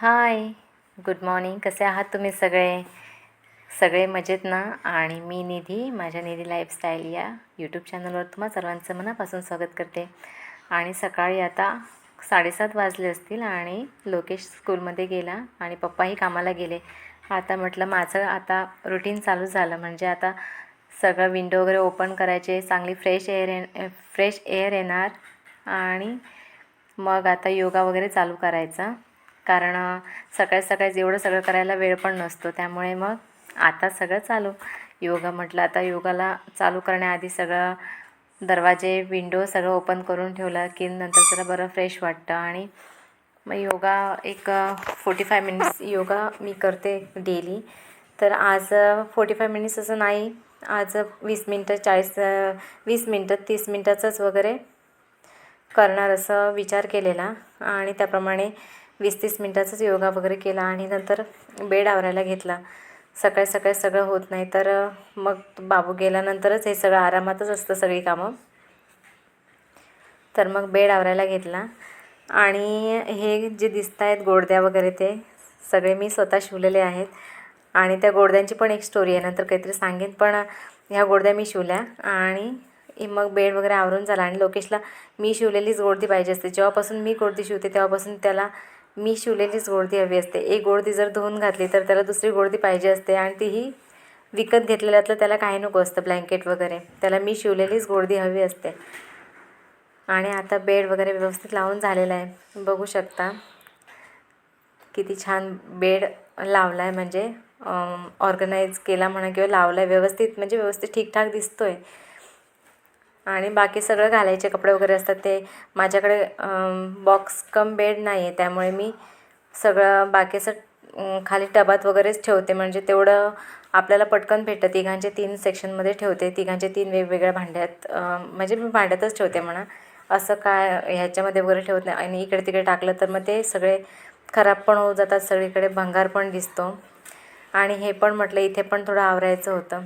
Hi good morning. कसे आहात तुम्ही सगळे? सगळे मजेत ना? आणि मी निधी माझ्या निधी लाईफस्टाईल या यूट्यूब चॅनलवर तुम्हा सर्वांचं मनापासून स्वागत करते. आणि सकाळी आता साडेसात वाजले असतील आणि लोकेश स्कूलमध्ये गेला आणि पप्पाही कामाला गेले. आता म्हटलं माझं आता रुटीन चालू झालं. म्हणजे आता सगळं विंडो वगैरे ओपन करायचे चांगली फ्रेश एअर ये फ्रेश एअर येणार आणि मग आता योगा वगैरे चालू करायचा. कारण सकाळी सकाळी एवढं सगळं करायला वेळ पण नसतो. त्यामुळे मग आता सगळं चालू. योगा म्हटलं आता योगाला चालू करण्याआधी सगळं दरवाजे विंडो सगळं ओपन करून ठेवलं की नंतर जरा बरं फ्रेश वाटतं. आणि मग योगा एक फोर्टी फाय मिनिट्स योगा मी करते डेली तर आज फोर्टी फाय मिनिट्स असं नाही. आज वीस मिनटं चाळीस वीस मिनटं तीस मिनटाचंच वगैरे करणार असं विचार केलेला आणि त्याप्रमाणे वीस तीस मिनटाचाच योगा वगैरे केला आणि नंतर बेड आवरायला घेतला. सकाळी सकाळी सगळं होत नाही तर मग बाबू गेल्यानंतरच हे सगळं आरामातच असतं सगळी कामं. तर मग बेड आवरायला घेतला आणि हे जे दिसत आहेत गोडद्या वगैरे ते सगळे मी स्वतः शिवलेले आहेत. आणि त्या गोडद्यांची पण एक स्टोरी आहे नंतर काहीतरी सांगेन. पण ह्या गोडद्या मी शिवल्या आणि मग बेड वगैरे आवरून झाला. आणि लोकेशला मी शिवलेलीच गोडदी पाहिजे असते. जेव्हापासून मी गोडदी शिवते तेव्हापासून त्याला मी शिवलेलीच गोडदी हवी असते. एक गोडदी जर धुवून घातली तर त्याला दुसरी गोडदी पाहिजे असते. आणि तीही विकत घेतलेल्यातलं त्याला काही नको असतं ब्लँकेट वगैरे. त्याला मी शिवलेलीच गोडदी हवी असते. आणि आता बेड वगैरे व्यवस्थित लावून झालेला आहे. बघू शकता किती छान बेड लावला आहे म्हणजे ऑर्गनाईज केला म्हणा किंवा लावला आहे व्यवस्थित म्हणजे व्यवस्थित ठीकठाक दिसतो आहे आणि बाकी सगळं घालायचे कपडे वगैरे असतात ते माझ्याकडे बॉक्स कम बेड नाही आहे त्यामुळे मी सगळं बाकी असं खाली टबात वगैरेच ठेवते. म्हणजे तेवढं आपल्याला पटकन भेटतं. तिघांचे तीन सेक्शनमध्ये ठेवते. तिघांचे तीन वेगवेगळ्या भांड्यात म्हणजे मी भांड्यातच ठेवते म्हणा. असं काय ह्याच्यामध्ये वगैरे ठेवत नाही. आणि इकडे तिकडे टाकलं तर मग ते सगळे खराब पण होऊ जातात. सगळीकडे भंगार पण दिसतो. आणि हे पण म्हटलं इथे पण थोडं आवरायचं होतं.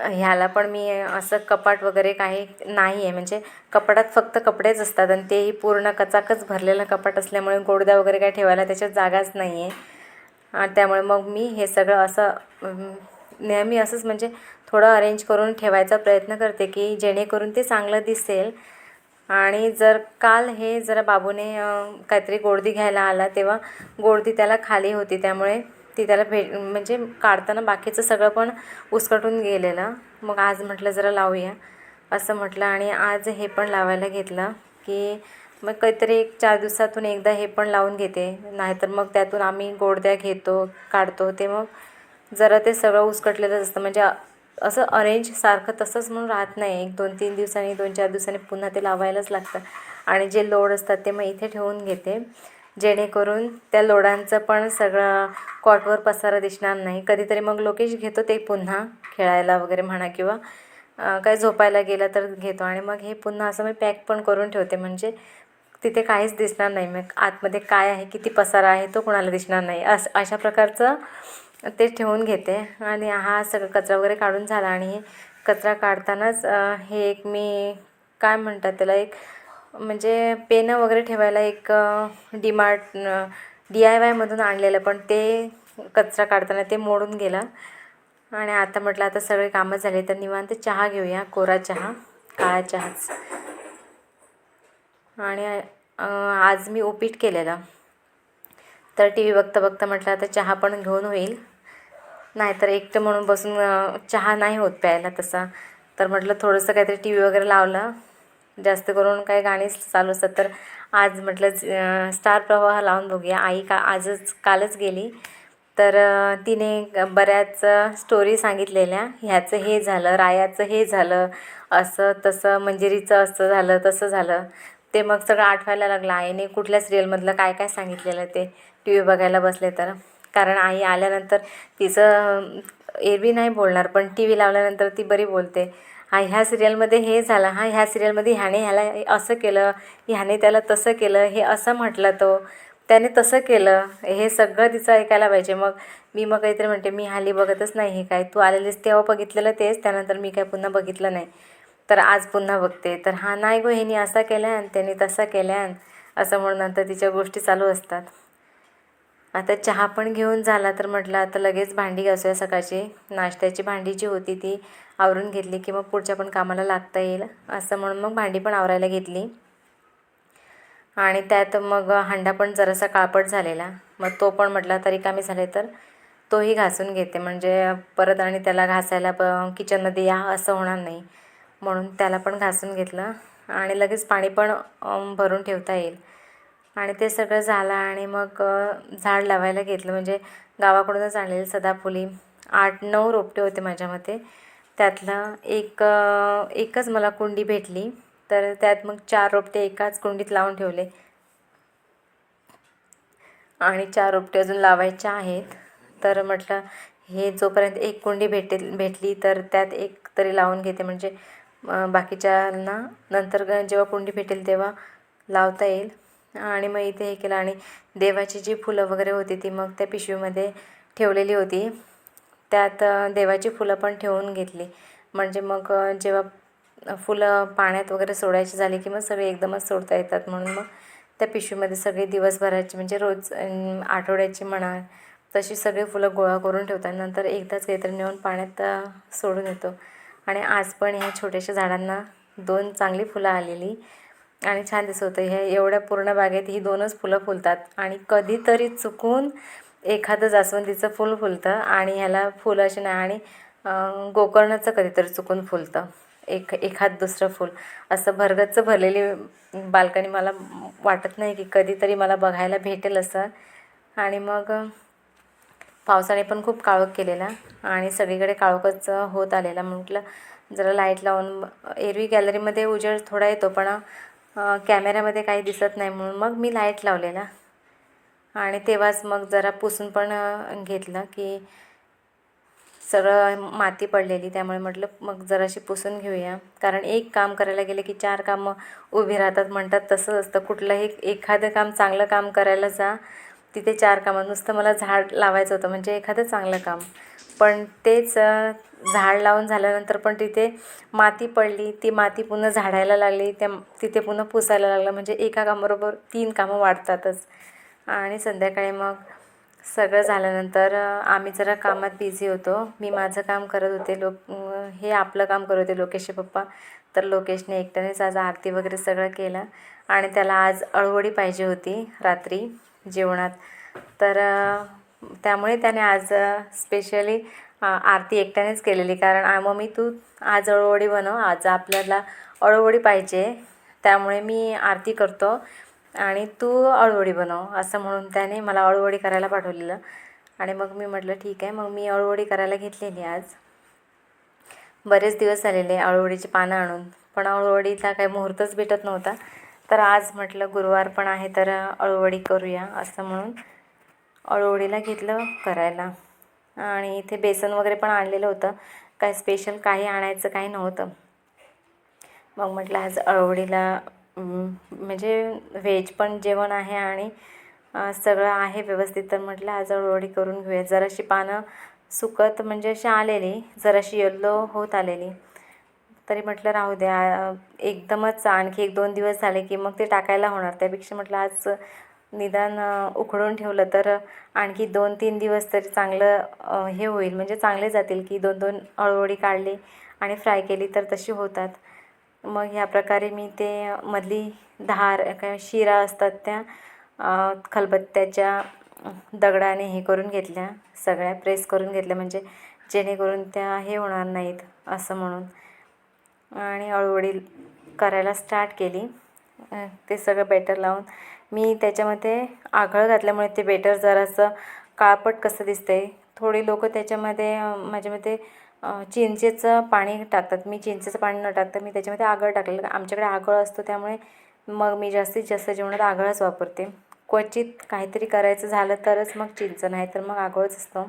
ह्याला पण मी असं कपाट वगैरे काही नाही आहे. म्हणजे कपाटात फक्त कपडेच असतात आणि तेही पूर्ण कचाकच भरलेलं कपाट असल्यामुळे गोडद्या वगैरे काही ठेवायला त्याच्यात जागाच नाही आहे त्यामुळे मग मी हे सगळं असं नेहमी असंच म्हणजे थोडं अरेंज करून ठेवायचा प्रयत्न करते की जेणेकरून ते चांगलं दिसेल. आणि जर काल हे जरा बाबूने काहीतरी गोडदी घ्यायला आला तेव्हा गोडदी त्याला खाली होती. त्यामुळे ती त्याला भेट म्हणजे काढताना बाकीचं सगळं पण उसकटून गेलेलं. मग आज म्हटलं जरा लावूया असं म्हटलं. आणि आज हे पण लावायला घेतलं की मग काहीतरी एक चार दिवसातून एकदा हे पण लावून घेते. नाहीतर मग त्यातून आम्ही गोडद्या घेतो काढतो. ते मग जरा ते सगळं उसकटलेलंच असतं. म्हणजे असं अरेंज सारखं तसंच म्हणून राहत नाही. एक दोन तीन दिवसांनी दोन चार दिवसांनी पुन्हा ते लावायलाच लागतं. आणि जे लोड असतात ते मग इथे ठेवून घेते. जेणेकरून त्या लोडांचं पण सगळं कॉटवर पसारा दिसणार नाही. कधीतरी मग लोकेश घेतो ते पुन्हा खेळायला वगैरे म्हणा किंवा काय झोपायला गेलं तर घेतो. आणि मग हे पुन्हा असं मी पॅक पण करून ठेवते. म्हणजे तिथे काहीच दिसणार नाही. मग आतमध्ये काय आहे किती पसारा आहे तो कोणाला दिसणार नाही. असं अशा प्रकारचं ते ठेवून घेते. आणि हा सगळं कचरा वगैरे काढून झाला. आणि हे कचरा काढतानाच हे एक मी काय म्हणतात त्याला एक म्हणजे पेनं वगैरे ठेवायला एक डीमार्ट डी आय वायमधून आणलेलं पण ते कचरा काढताना ते मोडून गेलं. आणि आता म्हटलं आता सगळे कामं झाले तर निवांत चहा घेऊया कोरा चहा काळा चहाच. आणि आज मी उपीट केलेलं. तर टी व्ही बघता बघता म्हटलं आता चहा पण घेऊन होईल. नाहीतर एकटं म्हणून बसून चहा नाही होत प्यायला तसा. तर म्हटलं थोडंसं काहीतरी टी व्ही वगैरे लावलं. जास्त करून काही गाणी चालू असतात. तर आज म्हटलं स्टार प्रवाह लावून बघूया. आई का आजच कालच गेली. तर तिने बऱ्याच स्टोरी सांगितलेल्या. ह्याचं हे झालं रायाचं हे झालं असं तसं मंजिरीचं असं झालं तसं झालं. ते मग सगळं आठवायला लागलं. आईने कुठल्या सिरियलमधलं काय काय सांगितलेलं ते टी व्ही बघायला बसले तर. कारण आई आल्यानंतर तिचं एरवी नाही बोलणार पण टी व्ही लावल्यानंतर ती बरी बोलते. हा ह्या सिरियलमध्ये हे झालं हा ह्या सिरियलमध्ये ह्याने ह्याला असं केलं ह्याने त्याला तसं केलं हे असं म्हटलं तो. त्याने तसं केलं हे सगळं तिचं ऐकायला पाहिजे. मग मी मग काहीतरी म्हणते मी हल्ली बघतच नाही हे काय. तू आलेलीस तेव्हा बघितलेलं तेच त्यानंतर मी काय पुन्हा बघितलं नाही. तर आज पुन्हा बघते. तर हा नाही गो ह्यानी असा केल्यान त्याने तसा केल्यान असं म्हणून नंतर तिच्या गोष्टी चालू असतात. आता चहा पण घेऊन झाला तर म्हटलं आता लगेच भांडी घासूया. सकाळची नाश्त्याची भांडी जी होती ती आवरून घेतली की मग पुढच्या पण कामाला लागता येईल. असं म्हणून मग भांडी पण आवरायला घेतली. आणि त्यात मग हंडा पण जरासा काळपट झालेला. मग तो पण म्हटला तरी कामी झाले तर तोही घासून घेते. म्हणजे परत आणि त्याला घासायला प किचनमध्ये या असं होणार नाही. म्हणून त्याला पण घासून घेतलं. आणि लगेच पाणी पण भरून ठेवता येईल. आणि ते सगळं झालं आणि मग झाड लावायला घेतलं. म्हणजे गावाकडूनच आणलेली सदाफुली. आठ नऊ रोपटे होते माझ्या मते. त्यातलं एक एकच मला कुंडी भेटली. तर त्यात मग चार रोपटे एकाच कुंडीत लावून ठेवले. आणि चार रोपटे अजून लावायच्या आहेत. तर म्हटलं हे जोपर्यंत एक कुंडी भेटेल भेटली तर त्यात एक तरी लावून घेते. म्हणजे बाकीच्यांना नंतर जेव्हा कुंडी भेटेल तेव्हा लावता येईल. आणि मग इथे हे केलं आणि देवाची जी फुलं वगैरे होती ती मग त्या पिशवीमध्ये ठेवलेली होती. त्यात देवाची फुलं पण ठेवून घेतली. म्हणजे मग जेव्हा फुलं पाण्यात वगैरे सोडायची झाली की मग सगळे एकदमच सोडता येतात म्हणून मग त्या पिशवीमध्ये सगळे दिवसभराची म्हणजे रोज आठवड्याची म्हणा तशी सगळी फुलं गोळा करून ठेवतात. नंतर एकदाच काहीतरी नेऊन पाण्यात सोडून येतो. आणि आज पण ह्या छोट्याशा झाडांना दोन चांगली फुलं आलेली. आणि छान दिसत होतं. ह्या एवढ्या पूर्ण बागेत ही दोनच फुलं फुलतात. आणि कधीतरी चुकून एखादं जास्वंदीचं फूल फुलतं आणि ह्याला फुलं अशी नाही आणि गोकर्णाचं कधीतरी चुकून फुलतं. एक एखाद दुसरं फूल. असं भरगच्च भरलेली बाल्कनी मला वाटत नाही की कधीतरी मला बघायला भेटेल असं. आणि मग पावसाने पण खूप काळोख केलेला आणि सगळीकडे काळोखच होत आलेला. म्हटलं जरा लाइट लावून एरवी गॅलरीमध्ये उजेड थोडा येतो पण कॅमेऱ्यामध्ये काही दिसत नाही म्हणून मग मी लाइट लावलेला आणि तेव्हाच मग जरा पुसून पण घेतलं की सगळं माती पडलेली. त्यामुळे म्हटलं मग जराशी पुसून घेऊया. कारण एक काम करायला गेलं की चार कामं उभी राहतात म्हणतात तसंच असतं. कुठलंही एखादं काम चांगलं काम करायला जा. तिथे चार कामं. नुसतं मला झाड लावायचं होतं म्हणजे एखादं चांगलं काम. पण तेच झाड लावून झाल्यानंतर पण तिथे माती पडली ती माती पुन्हा झाडायला लागली त्या तिथे पुन्हा पुसायला लागलं म्हणजे एका कामाबरोबर तीन कामं वाढतातच. आणि संध्याकाळी मग सगळं झाल्यानंतर आम्ही जरा कामात बिझी होतो. मी माझं काम करत होते लोक हे आपलं काम करत होते लोकेशचे पप्पा. तर लोकेशने एकट्यानेच आज आरती वगैरे सगळं केलं. आणि त्याला आज अळवडी पाहिजे होती रात्री. जेवणात. तर त्यामुळे त्याने आज स्पेशली आरती एकट्यानेच केलेली. कारण मग मम्मी तू आज अळवडी बनव. आज आपल्याला अळवडी पाहिजे. त्यामुळे मी आरती करतो. आणि तू अळवडी बनव. असं म्हणून त्याने मला अळवडी करायला पाठवलेलं. आणि मग मी म्हटलं ठीक आहे. मग मी अळवडी करायला घेतलेली आज. बरेच दिवस झालेले अळवडीची पानं आणून. पण अळवडीचा काही मुहूर्तच भेटत नव्हता. तर आज म्हटलं गुरुवार पण आहे तर अळवडी करूया असं म्हणून. अळवडीला घेतलं करायला. आणि इथे बेसन वगैरे पण आणलेलं होतं. काय स्पेशल काही आणायचं काही नव्हतं. मग म्हटलं आज अळवडीला म्हणजे व्हेज पण जेवण आहे आणि सगळं आहे व्यवस्थित. तर म्हटलं आज अळवडी करून घेऊया. जराशी पानं सुकत म्हणजे अशी आलेली जराशी येल्लो होत आलेली. तरी म्हटलं राहू द्या एकदमच आणखी एक दोन दिवस झाले की मग ते टाकायला होणार. त्यापेक्षा म्हटलं आज निदान उकडून ठेवलं तर आणखी दोन तीन दिवस तरी चांगलं हे होईल. म्हणजे चांगले जातील की दोन दोन अळवडी काढली आणि फ्राय केली तर तशी होतात. मग ह्या प्रकारे मी ते मधली धार काय शिरा असतात त्या खलबत्त्याच्या दगडाने हे करून घेतल्या सगळ्या प्रेस करून घेतल्या म्हणजे जेणेकरून त्या हे होणार नाहीत असं म्हणून. आणि हळूहळू करायला स्टार्ट केली. ते सगळं बेटर लावून मी त्याच्यामध्ये आगळ घातल्यामुळे ते बेटर जरासं काळपट कसं दिसतंय. थोडी लोक त्याच्यामध्ये माझ्या मते चिंचेचं पाणी टाकतात. मी चिंचेचं पाणी न टाकता मी त्याच्यामध्ये आगळ टाकलेलं. आमच्याकडे आगळ असतो त्यामुळे मग मी जास्तीत जास्त जेवणात आगळच वापरते. क्वचित काहीतरी करायचं झालं तरच मग चिंच नाही तर मग आगळच असतो.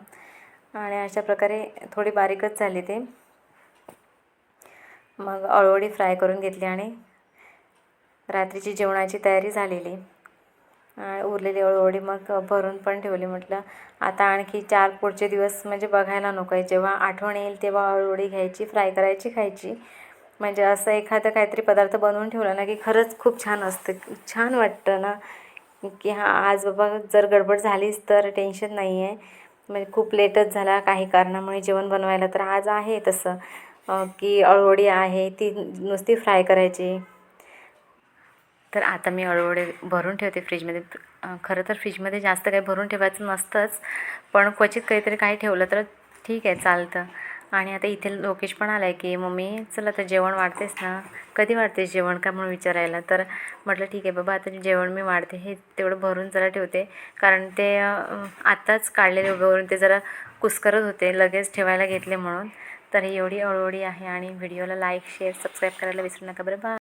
आणि अशा प्रकारे थोडी बारीकच झाली ते. मग अळवडी फ्राय करून घेतली आणि रात्रीची जेवणाची तयारी झालेली. उरलेली अळूवडी मग भरून पण ठेवली. म्हटलं आता आणखी चार पुढचे दिवस म्हणजे बघायला नको आहे. जेव्हा आठवण येईल तेव्हा अळूवडी घ्यायची फ्राय करायची खायची. म्हणजे असं एखादं काहीतरी पदार्थ बनवून ठेवला ना की खरंच खूप छान असतं. छान वाटतं ना की हां आज बाबा जर गडबड झालीच तर टेन्शन नाही आहे म्हणजे खूप लेटच झाला. काही कारणामुळे जेवण बनवायला तर आज आहे तसं. की अळवडी आहे ती नुसती फ्राय करायची. तर आता मी अळवडे भरून ठेवते फ्रीजमध्ये खरं तर फ्रीजमध्ये जास्त काही भरून ठेवायचं नसतंच पण क्वचित काहीतरी काही ठेवलं तर ठीक आहे चालतं. आणि आता इथे लोकेश पण आला आहे की मम्मी चला तर जेवण वाढतेस ना. कधी वाढतेस जेवण का? म्हणून विचारायला. तर म्हटलं ठीक आहे बाबा आता जेवण मी वाढते. हे तेवढं भरून जरा ठेवते. कारण ते आत्ताच काढलेले उभ्यावरून ते जरा कुस्करत होते लगेच ठेवायला घेतले म्हणून. तर ही एवढी अळवडी आहे आणि व्हिडिओला लाईक शेअर सबस्क्राईब करायला विसरू नका. बरं बा